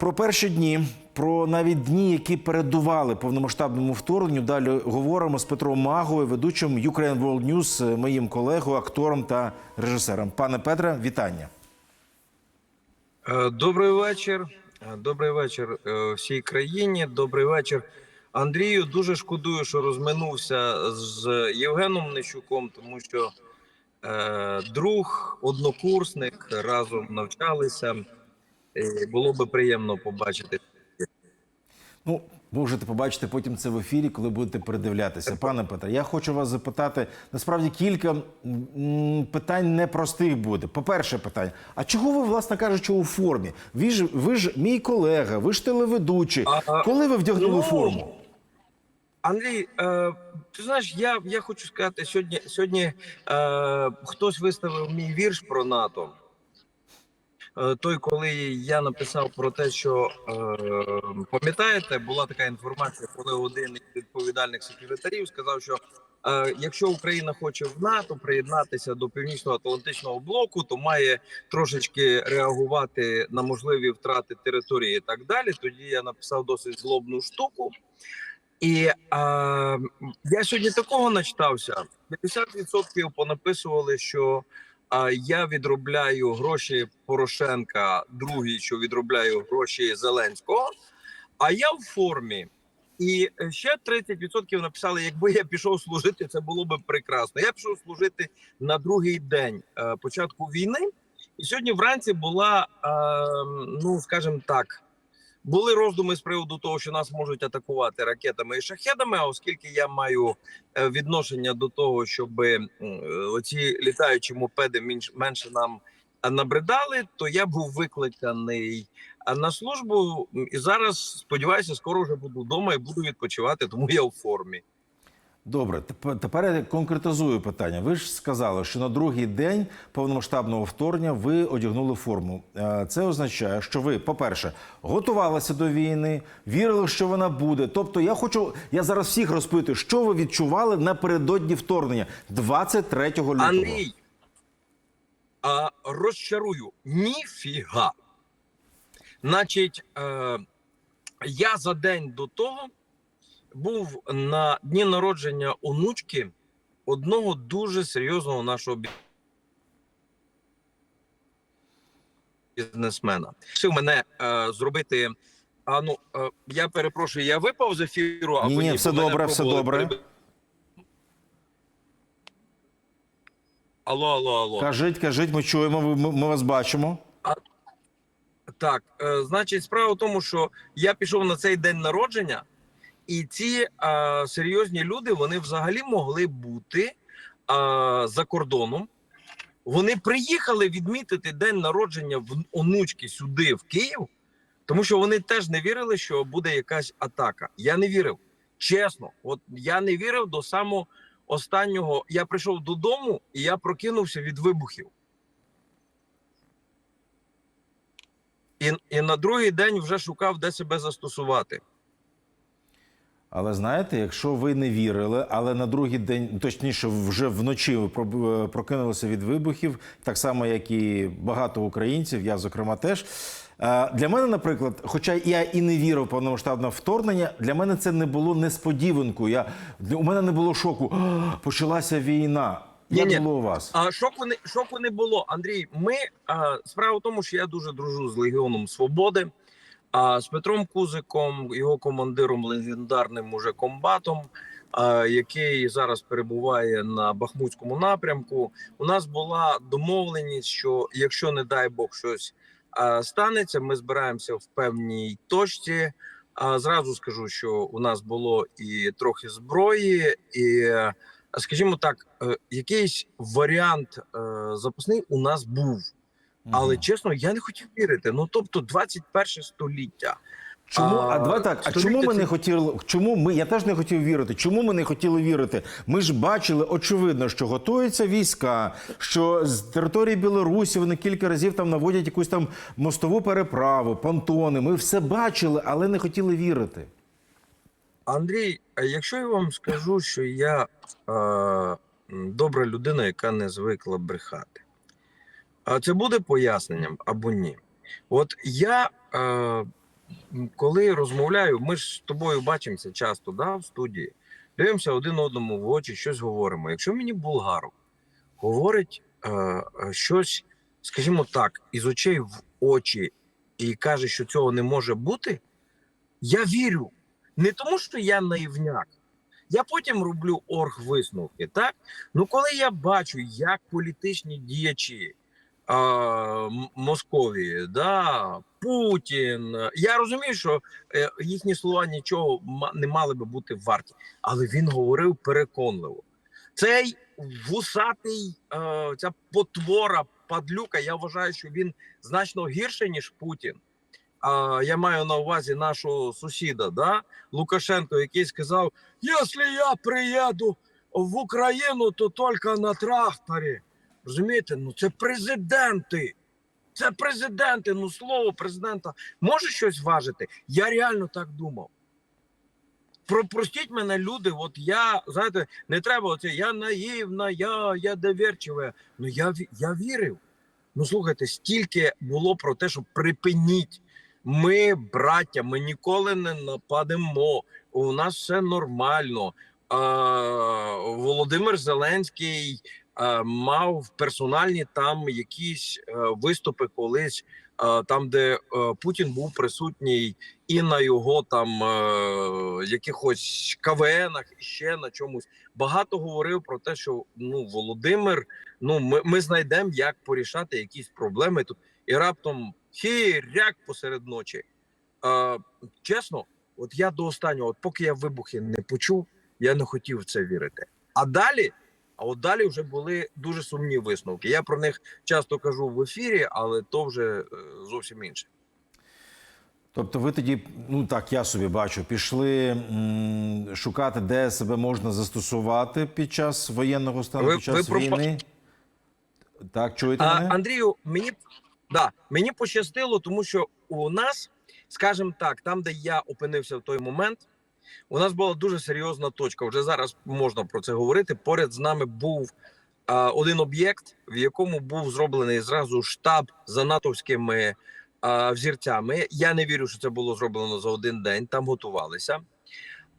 Про перші дні, про навіть дні, які передували повномасштабному вторгненню. Далі говоримо з Петром Магою, ведучим Ukraine World News, моїм колегою, актором та режисером. Пане Петре, вітання. Е, Добрий вечір. Е, Добрий вечір е, всій країні. Добрий вечір, Андрію. Дуже шкодую, що розминувся з Євгеном Нищуком, тому що е, друг, однокурсник разом навчалися. І було би приємно побачити. Ну, можете побачити потім це в ефірі, коли будете передивлятися. Пане Петре, я хочу вас запитати. Насправді кілька м, питань непростих буде. По-перше, питання: а чого ви, власне кажучи, у формі? Ви ж ви ж мій колега, ви ж телеведучий. Коли ви вдягнули ну, форму? Андрій, е, ти знаєш, я, я хочу сказати, сьогодні, сьогодні е, хтось виставив мій вірш про НАТО. Е, той, коли я написав про те, що е, пам'ятаєте, була така інформація, коли один із відповідальних секретарів сказав, що е, якщо Україна хоче в НАТО приєднатися до північно-атлантичного блоку, то має трошечки реагувати на можливі втрати території і так далі. Тоді я написав досить злобну штуку. І е, я сьогодні такого начитався. 50% понаписували, що е, я відробляю гроші Порошенка, другий, що відробляю гроші Зеленського. А я в формі. І ще 30% написали: якби я пішов служити, це було б прекрасно. Я пішов служити на другий день е, початку війни. І сьогодні вранці була, е, ну скажімо так, були роздуми з приводу того, що нас можуть атакувати ракетами і шахедами. А оскільки я маю е, відношення до того, щоб е, оці літаючі мопеди менш- менше нам е, набридали, то я був викликаний на службу. І зараз сподіваюся, скоро вже буду вдома і буду відпочивати, тому я у формі. Добре, теп- тепер я конкретизую питання. Ви ж сказали, що на другий день повномасштабного вторгнення ви одягнули форму. Е, Це означає, що ви, по-перше, готувалися до війни, вірили, що вона буде. Тобто, я хочу, я зараз всіх розпитую, що ви відчували напередодні вторгнення 23 лютого. Андрій, а, розчарую ніфіга. Значить, е, я за день до того був на дні народження онучки одного дуже серйозного нашого бі- бізнесмена. Просив мене е, зробити. А ну е, я перепрошую, я випав з ефіру, або Ні-ні, все мене добре, все пробували добре. перебити. Алло, алло, алло. Кажіть, кажіть, ми чуємо, ви- ми, ми вас бачимо. Так, е, значить, справа в тому, що я пішов на цей день народження, і ці е, серйозні люди вони взагалі могли бути е, за кордоном. Вони приїхали відмітити день народження в онучки сюди, в Київ, тому що вони теж не вірили, що буде якась атака. Я не вірив. Чесно, от я не вірив до самого останнього. Я прийшов додому і я прокинувся від вибухів. І, і на другий день вже шукав, де себе застосувати. Але знаєте, якщо ви не вірили, але на другий день, точніше, вже вночі ви проб- прокинулися від вибухів, так само, як і багато українців, я зокрема теж. Е, Для мене, наприклад, хоча я і не вірив повномасштабне вторгнення, для мене це не було несподіванкою. Я, у мене не було шоку. Почалася війна. Як Ні-ні. було у вас? А шоку не шоку не було. Андрій, ми а, справа в тому, що я дуже дружу з Легіоном Свободи, а з Петром Кузиком, його командиром, легендарним уже комбатом, який зараз перебуває на Бахмутському напрямку. У нас була домовленість, що якщо не дай Бог щось станеться, ми збираємося в певній точці. А зразу скажу, що у нас було і трохи зброї, і скажімо так, е, якийсь варіант е, запасний у нас був. Але чесно, я не хотів вірити. Ну тобто, 21 століття. Чому а, А, давай так? А чому ми це- не хотіли? Чому ми? Я теж не хотів вірити. Чому ми не хотіли вірити? Ми ж бачили, очевидно, що готуються війська, що з території Білорусі вони кілька разів там наводять якусь там мостову переправу, понтони. Ми все бачили, але не хотіли вірити. Андрій, а якщо я вам скажу, що я е, добра людина, яка не звикла брехати, а це буде поясненням або ні? От я е, коли розмовляю, ми ж з тобою бачимося часто, да, в студії, дивимося один одному в очі, щось говоримо. Якщо мені Булгаров говорить е, е, щось, скажімо так, із очей в очі і каже, що цього не може бути, я вірю. Не тому, що я наївняк. Я потім роблю орг-висновки, так? Ну, коли я бачу, як політичні діячі а, Московії, да, Путін, я розумію, що е, їхні слова нічого не мали би бути варті, але він говорив переконливо. Цей вусатий, е, ця потвора, падлюка, я вважаю, що він значно гірше, ніж Путін. А, я маю на увазі нашого сусіда, да? Лукашенко, який сказав: якщо я приїду в Україну, то тільки на тракторі. Розумієте, ну це президенти. Це президенти. Ну слово президента може щось важити. Я реально так думав. Про, простіть мене, люди. От я знаєте, не треба оце. Я наївна, я, я довірчива. Ну я я вірив. Ну слухайте, стільки було про те, що припиніть. Ми, браття, ми ніколи не нападемо. У нас все нормально. А, Володимир Зеленський мав персональні там якісь е, виступи колись, е, там, де е, Путін був присутній і на його там е, якихось КВНах, і ще на чомусь. Багато говорив про те, що ну Володимир, ну ми, ми знайдемо, як порішати якісь проблеми тут. І раптом хіряк посеред ночі. Е, чесно, от я до останнього, от поки я вибухи не почув, я не хотів в це вірити. А далі, а от далі вже були дуже сумні висновки. Я про них часто кажу в ефірі, але то вже е, зовсім інше. Тобто ви тоді, ну так я собі бачу, пішли м, шукати, де себе можна застосувати під час воєнного стану, Ви- під час ви пропа- війни. Так, чуєте А, мене? Андрію, мені да, мені пощастило, тому що у нас, скажімо так, там, де я опинився в той момент, у нас була дуже серйозна точка. Вже зараз можна про це говорити. Поряд з нами був а, один об'єкт, в якому був зроблений зразу штаб за натовськими а, взірцями. Я не вірю, що це було зроблено за один день. Там готувалися.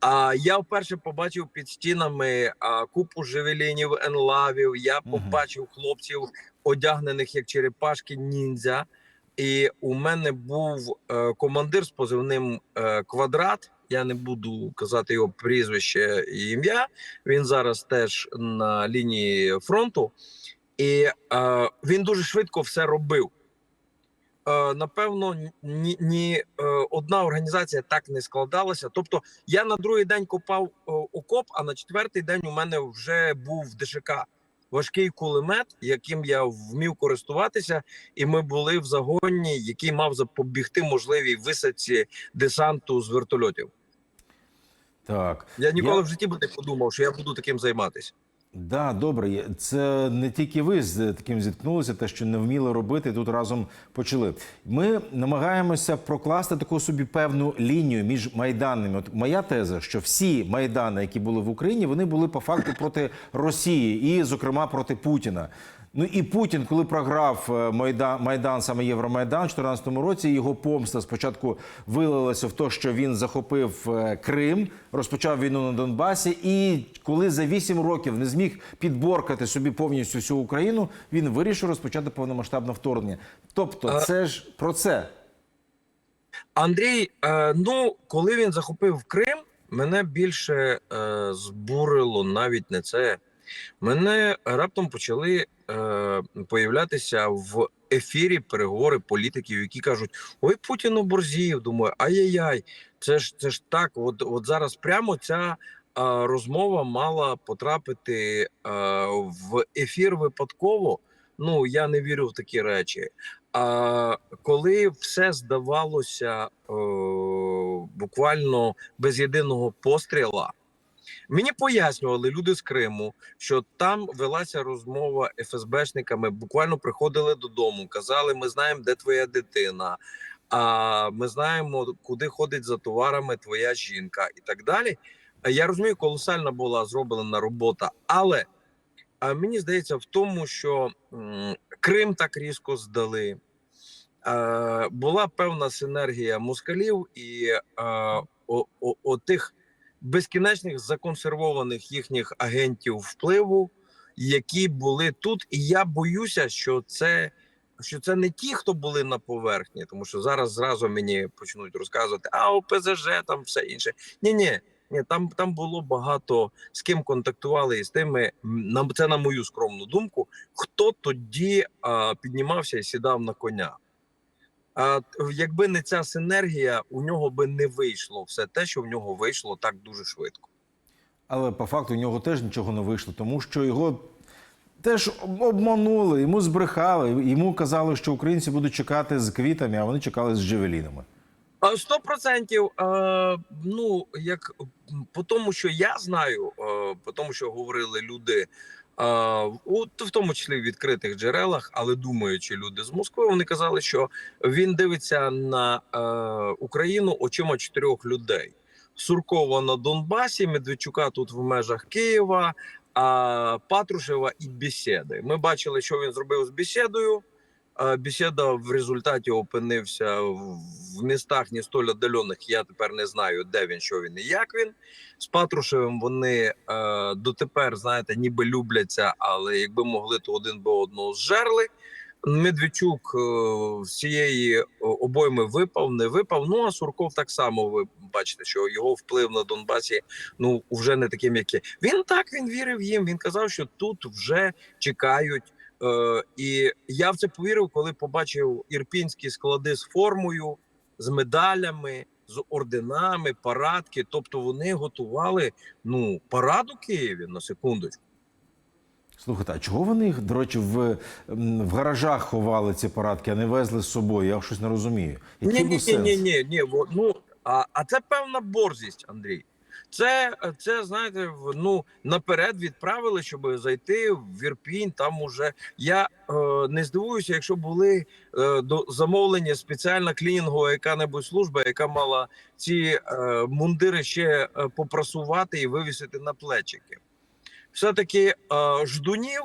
А я вперше побачив під стінами а, купу жевелінів, енлавів. Я побачив хлопців, одягнених як черепашки ніндзя. І у мене був е, командир з позивним е, квадрат. Я не буду казати його прізвище і ім'я. Він зараз теж на лінії фронту, і е, він дуже швидко все робив. Е, напевно, ні, ні е, одна організація так не складалася. Тобто, я на другий день копав е, окоп, а на четвертий день у мене вже був ДШК. Важкий кулемет, яким я вмів користуватися, і ми були в загоні, який мав запобігти можливій висадці десанту з вертольотів. Так. Я ніколи Я- в житті би не подумав, що я буду таким займатися. Да, добре. Це не тільки ви з таким зіткнулися, те, що не вміли робити, тут разом почали. Ми намагаємося прокласти таку собі певну лінію між майданами. От моя теза, що всі майдани, які були в Україні, вони були по факту проти Росії і, зокрема, проти Путіна. Ну і Путін, коли програв е, Майдан, Майдан саме Євромайдан у 2014 році, його помста спочатку вилилася в те, що він захопив е, Крим, розпочав війну на Донбасі. І коли за 8 років не зміг підборкати собі повністю всю Україну, він вирішив розпочати повномасштабне вторгнення. Тобто, це ж про це. Андрій, е, ну коли він захопив Крим, мене більше е, збурило навіть не це. Мене раптом почали е, появлятися в ефірі переговори політиків, які кажуть: Ой, Путін оборзів. Думаю, ай-яй-яй, це ж це ж так. От, от зараз прямо ця розмова мала потрапити е, в ефір випадково. Ну я не вірю в такі речі. А коли все здавалося е, буквально без єдиного постріла, мені пояснювали люди з Криму, що там велася розмова ФСБшниками, буквально приходили додому, казали: ми знаємо, де твоя дитина, а ми знаємо, куди ходить за товарами твоя жінка, і так далі. Я розумію, колосальна була зроблена робота, але мені здається в тому, що Крим так різко здали. була певна синергія москалів і о, о, о тих безкінечних законсервованих їхніх агентів впливу, які були тут. І я боюся, що це. Що це не ті, хто були на поверхні, тому що зараз зразу мені почнуть розказувати, а ОПЗЖ там все інше. Ні, ні, ні, там там було багато з ким контактували і з тими. м, на це на мою скромну думку. Хто тоді а, піднімався і сідав на коня? Якби не ця синергія, у нього би не вийшло все те, що в нього вийшло так дуже швидко. Але по факту у нього теж нічого не вийшло, тому що його теж обманули, йому збрехали, йому казали, що українці будуть чекати з квітами, а вони чекали з джевелінами. Сто процентів. Ну як по тому, що я знаю, по тому, що говорили люди, в тому числі в відкритих джерелах, але думаючи люди з Москви, вони казали, що він дивиться на е, Україну очима чотирьох людей: Суркова на Донбасі, Медведчука тут в межах Києва, а Патрушева і Бесіди. Ми бачили, що він зробив з бесідою. Бесіда в результаті опинився в містах не столь отдалених. Я тепер не знаю, де він, що він і як він. З Патрушевим вони е, дотепер, знаєте, ніби любляться, але якби могли, то один би одного зжерли. Медведчук е, з цієї обойми випав, не випав. Ну а Сурков так само. Ви бачите, що його вплив на Донбасі ну вже не таким, як є. Він так він вірив їм. Він казав, що тут вже чекають. Е, і я в це повірив, коли побачив ірпінські склади з формою, з медалями, з орденами, парадки. Тобто вони готували ну парад у Києві на секундочку. Слухайте, а чого вони їх, до речі, в, в гаражах ховали ці парадки, а не везли з собою? Я щось не розумію. Який Ні, ні, ні, ні, ні, ні. Ну а, а це певна борзість, Андрій. Це, це знаєте, ну наперед відправили, щоб зайти в Ірпінь. Там уже я е, не здивуюся, якщо були е, до замовлення спеціальна клінінгова яка-небудь служба, яка мала ці е, мундири ще е, попрасувати і вивісити на плечики. Все таки е, ждунів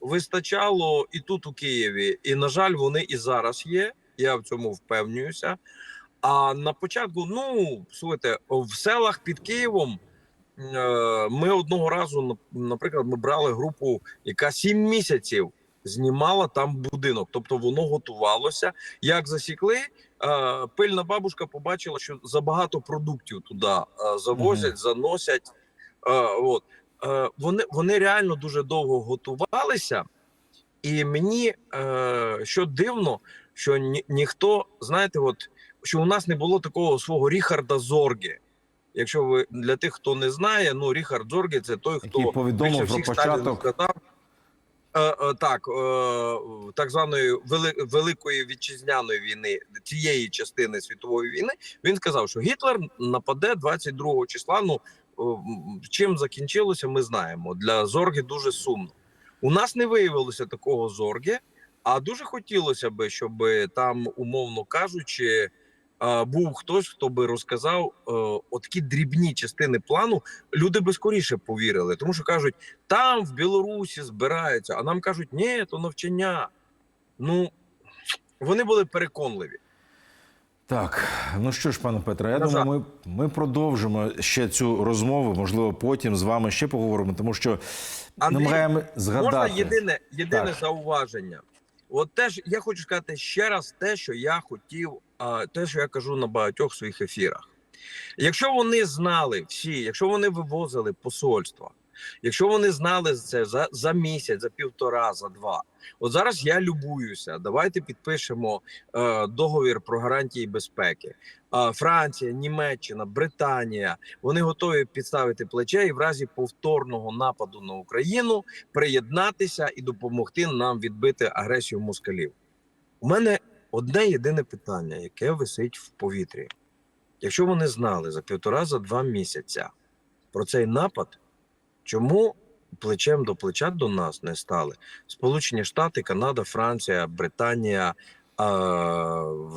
вистачало і тут у Києві, і на жаль, вони і зараз є. Я в цьому впевнююся. А на початку, ну слухайте, в селах під Києвом е, ми одного разу, нап- наприклад, ми брали групу, яка сім місяців знімала там будинок. Тобто воно готувалося. Як засікли, е, пильна бабушка побачила, що забагато продуктів туди е, завозять, заносять. От вони, вони реально дуже довго готувалися, і мені що дивно, що ні, ніхто, знаєте, от що у нас не було такого свого Ріхарда Зорге. Якщо ви для тих, хто не знає, ну Ріхард Зорге це той, хто Який повідомив більше всіх Сталіну початок. сказав. Е, е, так, е, так званої вели, великої вітчизняної війни цієї частини світової війни. Він сказав, що Гітлер нападе 22 числа. Ну чим закінчилося, ми знаємо. Для Зорги дуже сумно. У нас не виявилося такого Зорги, а дуже хотілося би, щоб там, умовно кажучи, був хтось, хто би розказав е, отакі дрібні частини плану. Люди би скоріше повірили, тому що кажуть, там в Білорусі збираються, а нам кажуть, ні, то навчання. Ну вони були переконливі. Так, ну що ж, пане Петре, я думаю, ми, ми продовжимо ще цю розмову. Можливо, потім з вами ще поговоримо, тому що Андрій, намагаємо згадати. Можна єдине, єдине Так. зауваження. От теж я хочу сказати ще раз те, що я хотів, те, що я кажу на багатьох своїх ефірах. Якщо вони знали всі, якщо вони вивозили посольства, якщо вони знали це за, за місяць, за півтора, за два. От зараз я любуюся. Давайте підпишемо е, договір про гарантії безпеки. Е, Франція, Німеччина, Британія вони готові підставити плече і в разі повторного нападу на Україну приєднатися і допомогти нам відбити агресію москалів. У мене одне єдине питання, яке висить в повітрі. Якщо вони знали за півтора за два місяця про цей напад, чому плечем до плеча до нас не стали Сполучені Штати, Канада, Франція, Британія, е,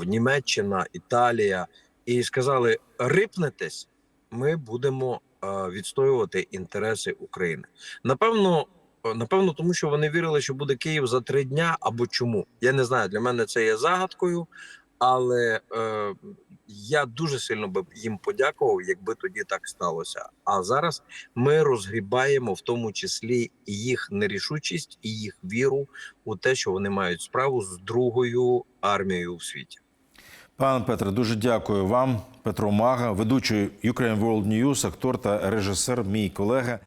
Німеччина, Італія, і сказали: рипнетесь, ми будемо відстоювати інтереси України. Напевно, Напевно, тому що вони вірили, що буде Київ за три дня або чому. Я не знаю. Для мене це є загадкою, але е, я дуже сильно би їм подякував, якби тоді так сталося. А зараз ми розгрібаємо в тому числі їх нерішучість і їх віру у те, що вони мають справу з другою армією в світі. Пане Петре, дуже дякую вам. Петро Мага, ведучий Ukraine World News, актор та режисер, мій колега.